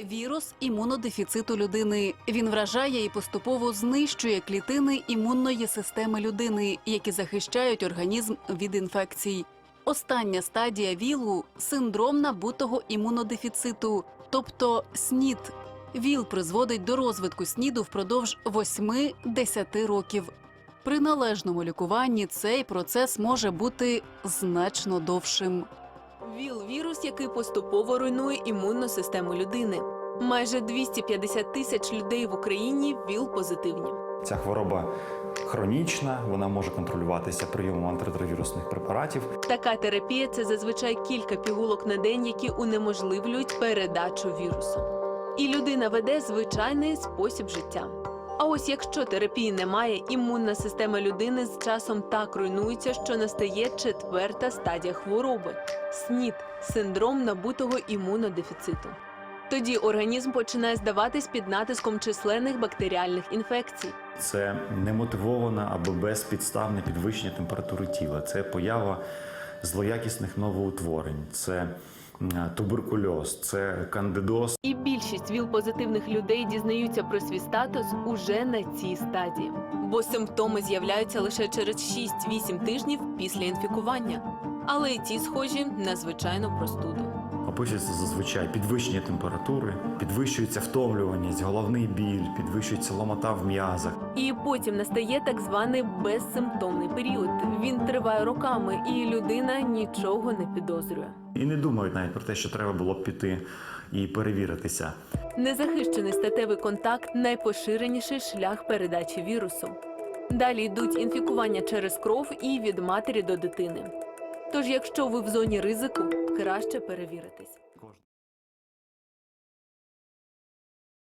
вірус імунодефіциту людини. Він вражає і поступово знищує клітини імунної системи людини, які захищають організм від інфекцій. Остання стадія ВІЛу синдром набутого імунодефіциту, тобто СНІД. ВІЛ призводить до розвитку СНІДу впродовж 8-10 років. При належному лікуванні цей процес може бути значно довшим. ВІЛ вірус, який поступово руйнує імунну систему людини. Майже 250 тисяч людей в Україні ВІЛ позитивні. Ця хвороба хронічна, вона може контролюватися прийомом антиретровірусних препаратів. Така терапія це зазвичай кілька пігулок на день, які унеможливлюють передачу вірусу. І людина веде звичайний спосіб життя. А ось якщо терапії немає, імунна система людини з часом так руйнується, що настає четверта стадія хвороби СНІД синдром набутого імунодефіциту. Тоді організм починає здаватись під натиском численних бактеріальних інфекцій. Це немотивоване або безпідставне підвищення температури тіла. Це поява злоякісних новоутворень, це туберкульоз, це кандидоз. І більшість ВІЛ-позитивних людей дізнаються про свій статус уже на цій стадії, бо симптоми з'являються лише через 6-8 тижнів після інфікування. Але і ті схожі на звичайну простуду. Описується зазвичай підвищення температури, підвищується втомлюваність, головний біль, підвищується ломота в м'язах. І потім настає так званий безсимптомний період. Він триває роками, і людина нічого не підозрює. І не думають навіть про те, що треба було б піти і перевіритися. Незахищений статевий контакт найпоширеніший шлях передачі вірусу. Далі йдуть інфікування через кров і від матері до дитини. Тож, якщо ви в зоні ризику, краще перевіритись.